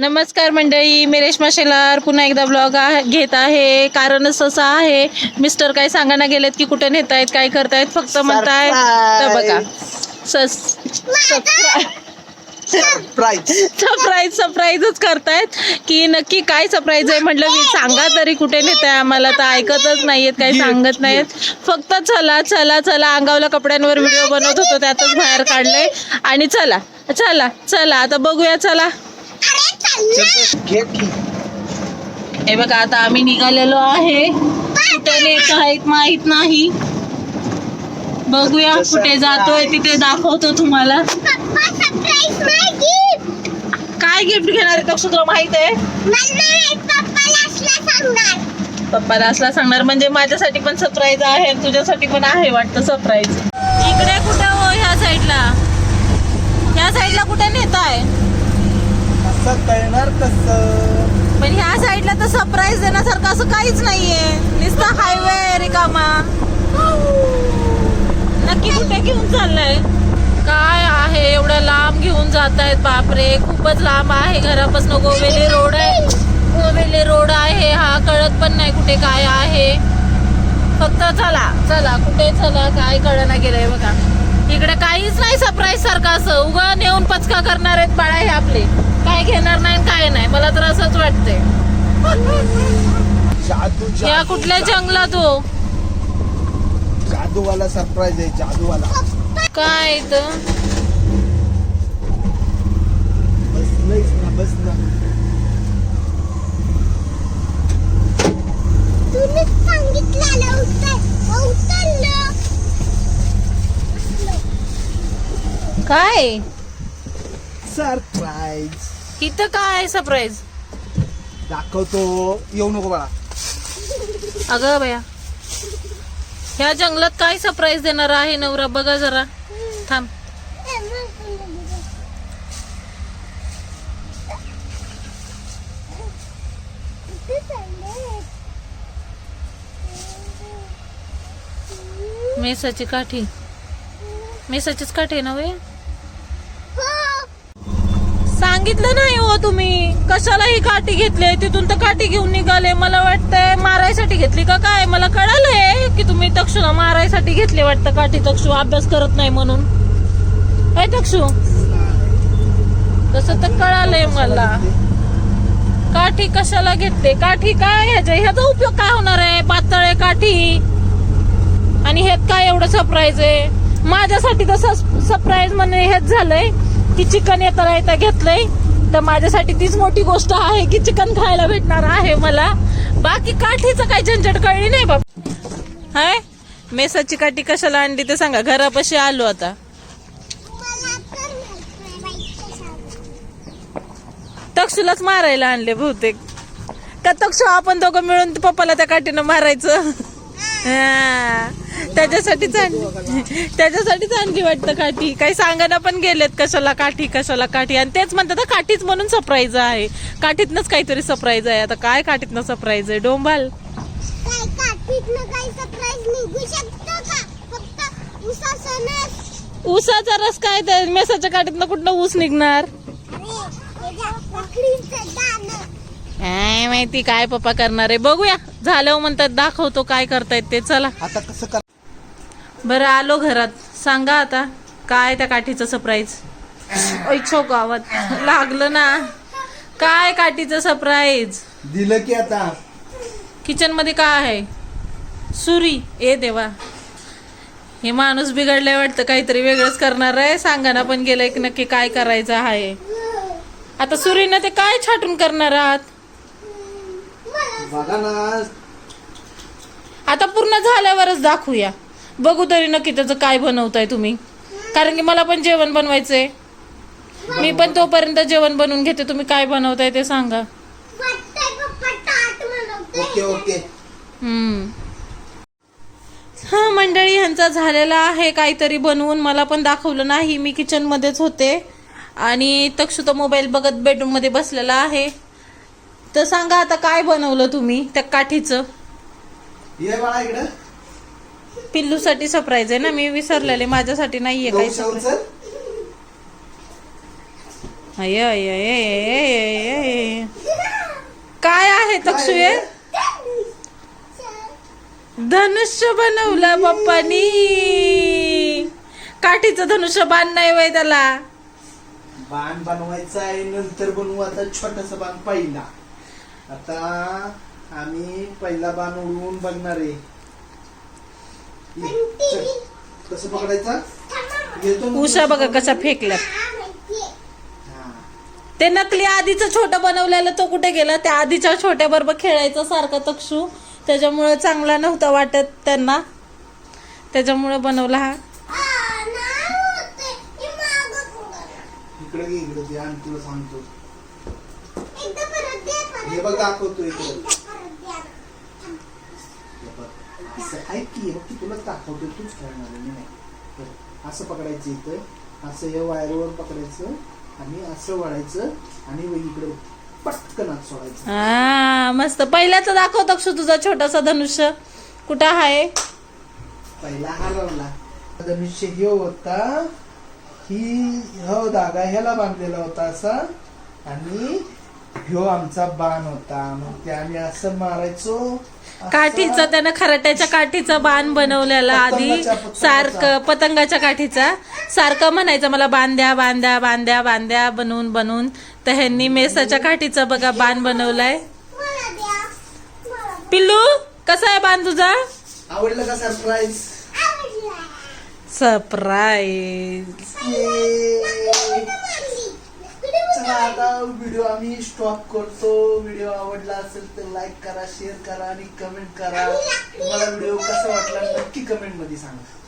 नमस्कार मंडळी मी रेश्मा शेलार. पुन्हा एकदा ब्लॉग घेत आहे. कारणच असं आहे मिस्टर काय सांगायला गेलेत की कुठे नेत आहेत काय करतायत फक्त म्हणताय. तर बघा. प्राईज सरप्राईज सरप्राईजच करतायत की नक्की काय सरप्राईज आहे म्हटलं मी सांगा तरी कुठे नेत आहे आम्हाला. तर ऐकतच नाहीयेत काही सांगत नाहीत फक्त चला चला चला अंगावला कपड्यांवर व्हिडिओ बनवत होतो त्यातच बाहेर काढलंय. आणि चला चला चला. आता बघूया चला. हे बघा आता आम्ही निघालेलो आहे. कुठे नेत आहेत माहीत नाही. बघूया कुठे जातोय तिथे दाखवतो तुम्हाला. काय गिफ्ट घेणार आहे तुला माहीत आहे? पप्पाला असला सांगणार. म्हणजे माझ्यासाठी पण सरप्राईज आहे आणि तुझ्यासाठी पण आहे वाटतं सरप्राईज इकडे कुठे हो ह्या साईडला ह्या साईडला कुठे नेत कळणार कसं? पण ह्या साईडला तर सरप्राईज देण्यासारखं असं काहीच नाहीये. नुसतं हायवे रिकामा नक्की कुठे घेऊन चाललाय? काय आहे? एवढं लांब घेऊन जात आहेत बापरे. खूपच लांब आहे घरापासून गोवेले रोड आहे. गोवेले रोड आहे हा कळत पण नाही कुठे काय आहे. फक्त चला चला कुठे चला काय कळना गेलंय बघा. इकडे काहीच नाही सरप्राईज सारखं असं. उगा नेऊन पचका करणार आहेत बाळा हे आपले. काय घेणार नाही काय नाही. मला तर असंच वाटतंय. या जादू. कुठल्या जंगलात हो? जादूवाला सरप्राईज आहे जादूवाला. काय इथं? बस नाहीच ना बस ना. काय? सरप्राईज. इथं काय सरप्राईज? दाखवतो. येऊ नको बाळा. अगं बया ह्या जंगलात काय सरप्राईज देणार आहे नवरा? बघा जरा. थांब. मेसाची काठी. मेसाचीच काठी आहे ना वे सांगितलं नाही हो तुम्ही. कशाला ही काठी घेतली तिथून तर काठी घेऊन निघाले. मला वाटतंय मारायसाठी घेतली का काय? मला कळालंय की तुम्ही तक्षूला मारायसाठी घेतली वाटतं काठी. तक्षू अभ्यास करत नाही म्हणून. काय तक्षू? तसं तर कळालंय मला. काठी कशाला घेतले? काठी काय? ह्याच्या ह्याचा उपयोग काय होणार आहे? पातळ आहे काठी. आणि ह्यात काय एवढं सरप्राईज आहे? माझ्यासाठी तर सरप्राईज म्हणजे हेच झालंय. की चिकन येता येता घेतलंय. तर माझ्यासाठी तीच मोठी गोष्ट आहे की चिकन खायला भेटणार आहे मला. बाकी काठीचं काही झंझट कळली नाही बाप हाय? मेसाची काठी कशाला आणली ते सांगा. घरापाशी आलो आता. तक्षुलाच मारायला आणले बहुतेक. का तक्षु आपण दोघं मिळून पप्पाला त्या काठीनं मारायचं. हा. त्याच्यासाठीच आणली त्याच्यासाठीच आणली वाटतं काठी. काही सांगायला पण गेलेत कशाला काठी कशाला काठी. आणि तेच म्हणतात "हा, काठीच म्हणून सरप्राईज आहे. काठीतनच काहीतरी सरप्राईज आहे. आता काय काठीतनं सरप्राईज आहे? डोंबाल ऊसाचा रस. काय तर? मेसाच्या काठीतनं कुठनं ऊस निघणार? काय माहिती काय पप्पा करणार आहे? बघूया. झालं म्हणतात दाखवतो काय करतायत ते. चला. आता कसं बरं आलो घरात. सांगा आता काय त्या काठीचं सरप्राईज ऐछो गावात. लागलं ना. काय काठीचं सरप्राईज दिलं की आता. किचनमध्ये काय आहे? सुरी. ए देवा. हे माणूस बिघडलाय वाटतं काहीतरी वेगळंच करणार आहे. सांगाना पण गेलंय की नक्की काय करायचं आहे. आता सुरीनं ते काय छाटून करणार आहात? बघा ना. आता पूर्ण झाल्यावरच दाखवूया. बघू तरी नक्की त्याचं काय बनवताय तुम्ही. कारण की मला पण जेवण बनवायचंय. मी पण तोपर्यंत जेवण बनवून घेते. तुम्ही काय बनवताय ते सांगा. Okay okay. हा मंडळी ह्यांचा झालेला आहे काहीतरी बनवून. मला पण दाखवलं नाही. मी किचन मध्येच होते. आणि तक्षु तो मोबाईल बघत बेडरूममध्ये बसलेला आहे. तर सांगा आता काय बनवलं तुम्ही त्या काठीचं? ये बाळा इकडं. पिल्लूसाठी सरप्राईज आहे ना? मी विसरलेले. माझ्यासाठी नाहीये काही गहू surprise. उचल. अय, अय, अय, अय, अय, अय, अय, तक्षू हे धनुष्य बनवलं पप्पानी काठीचं धनुष्य बाण नाही वय त्याला? बाण बनवायचा आहे नंतर बनवू. आता छोटासा बाण पहिला. आता आम्ही पहिला बाण उडवून बघणार आहे. कसं पकडायचा? तुझं? बघा कशा फेकल्या हा. ते नकली आधीचं छोटं बनवलेलं तो कुठे गेला? त्या आधीच्या छोट्या बरोबर खेळायचा सारखा तक्षू. त्याच्यामुळे चांगला नव्हता वाटत त्यांना. त्याच्यामुळे बनवला हा. इकडे घे इकडे ते आणि तुला सांगतो. हे बघ दाखवतो इकडे हे बघ. ऐक की हे बघ की तुला दाखवतो तूच खेळणार मी नाही. असं पकडायचं इथं असं हे वायरवर पकडायचं आणि असं वळायचं आणि इकडे पटकन आत सोडायचं. हा मस्त. पहिल्याच दाखव तक्षू तुझा छोटासा धनुष्य? कुठं आहे? पहिला हरवला. धनुष्य हे होता ही हो धागा ह्याला बांधलेला होता असा आणि ह्यो आमचा बाण होता. मग ते आम्ही असं मारायचो असं. काठीचा त्यानं खराट्याच्या काठीचा बाण बनवलेला आधी. पतंगाच्या- पतंगाचा. सारखं पतंगाच्या काठीचा. सारखं म्हणायचं मला बांध्या बांध्या बांध्या बांध्या बनवून बनवून तर ह्यांनी मेसाच्या काठीचा बघा बाण बनवलाय. पिल्लू कसा आहे बाण तुझा? आवडलं का सरप्राईज सरप्राईज आता व्हिडिओ आम्ही स्टॉप करतो. व्हिडिओ आवडला असेल तर लाईक करा शेअर करा आणि कमेंट करा. तुम्हाला व्हिडिओ कसा वाटला नक्की कमेंटमध्ये सांगा.